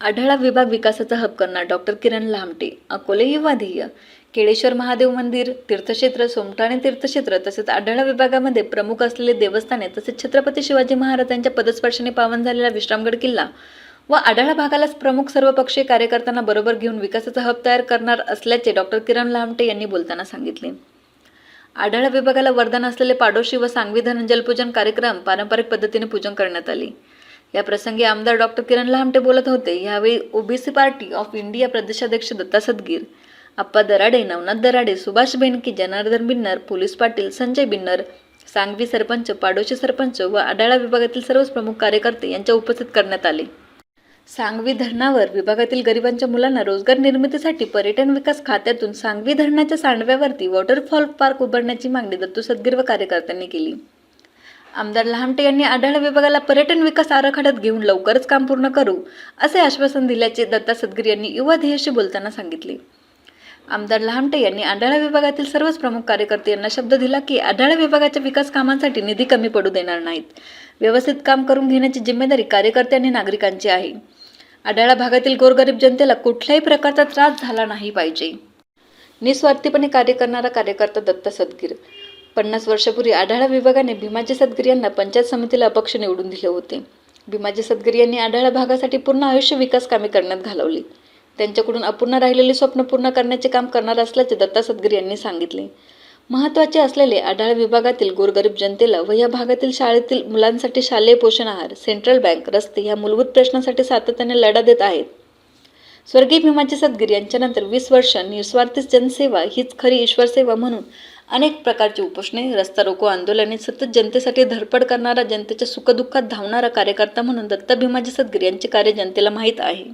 आढळा विभाग विकासाचा हब करणार डॉक्टर किरण लामटे. अकोले युवा ध्येय केळेश्वर महादेव मंदिर तीर्थक्षेत्र सोमठाणे तीर्थक्षेत्र तसेच आढळा विभागामध्ये प्रमुख असलेले देवस्थाने तसेच छत्रपती शिवाजी महाराजांच्या पदस्पर्शाने पावन झालेला विश्रामगड किल्ला व आढळा भागालाच प्रमुख सर्वपक्षीय कार्यकर्त्यांना बरोबर घेऊन विकासाचा हब तयार करणार असल्याचे डॉक्टर किरण लामटे यांनी बोलताना सांगितले. आढळा विभागाला वरदान असलेले पाडोशी व सांगवी धनंजल पूजन कार्यक्रम पारंपरिक पद्धतीने पूजन करण्यात आले. या प्रसंगी आमदार डॉक्टर किरण लहामटे बोलत होते यावेळी ओबीसी पार्टी ऑफ इंडिया प्रदेशाध्यक्ष दत्ता सदगीर आप्पा दराडे नवनाथ दराडे सुभाष बेनकी जनार्दन बिन्नर पोलीस पाटील संजय बिन्नर सांगवी सरपंच पाडोशी सरपंच व आडाळा विभागातील सर्वच प्रमुख कार्यकर्ते यांच्या उपस्थित करण्यात आले. सांगवी धरणावर विभागातील गरिबांच्या मुलांना रोजगार निर्मितीसाठी पर्यटन विकास खात्यातून सांगवी धरणाच्या सांडव्यावरती वॉटरफॉल पार्क उभारण्याची मागणी दत्तू सदगीर व कार्यकर्त्यांनी केली. आमदार लहामटे यांनी आढळ विभागाला पर्यटन विकास आराखड्यात घेऊन लवकरच काम पूर्ण करू असे आश्वासन दिल्याचे दत्ता सदगीर यांनी युवा ध्येयशी बोलताना सांगितले. आमदार लहामटे यांनी आढाळा विभागातील सर्वच प्रमुख कार्यकर्ते यांना शब्द दिला की आढाळा विभागाच्या विकास कामांसाठी निधी कमी पडू देणार नाहीत. व्यवस्थित काम करून घेण्याची जिम्मेदारी कार्यकर्ते आणि नागरिकांची आहे. आढाळा भागातील गोरगरीब जनतेला कुठल्याही प्रकारचा त्रास झाला नाही पाहिजे. निस्वार्थीपणे कार्य करणारा कार्यकर्ता दत्ता सदगीर. पन्नास वर्षापूर्वी आढाळा विभागाने भीमाजी सदगिरी यांना पंचायत समितीला अपक्ष निवडून दिले होते. भीमाजी सदगिरी यांनी आढाळा भागासाठी पूर्ण आयुष्य विकास कामे करण्यात घालवली. त्यांच्याकडून अपूर्ण राहिलेली स्वप्न पूर्ण करण्याचे काम करणार असल्याचे दत्ता सदगिरी यांनी सांगितले. महत्त्वाचे असलेले आढाळ विभागातील गोरगरीब जनतेला व या भागातील शाळेतील मुलांसाठी शालेय पोषण आहार सेंट्रल बँक रस्ते या मूलभूत प्रश्नांसाठी सातत्याने लढा देत आहेत. स्वर्गीय भीमाजी सदगिरी यांच्यानंतर वीस वर्ष निस्वार्थी जनसेवा हीच खरी ईश्वर सेवा म्हणून अनेक प्रकारची उपोषणे रस्ता रोको आंदोलने सतत जनतेसाठी धडपड करणारा जनतेच्या सुखदुःखात धावणारा कार्यकर्ता म्हणून दत्ता भीमाजी सदगीर यांचे कार्य जनतेला माहीत आहे.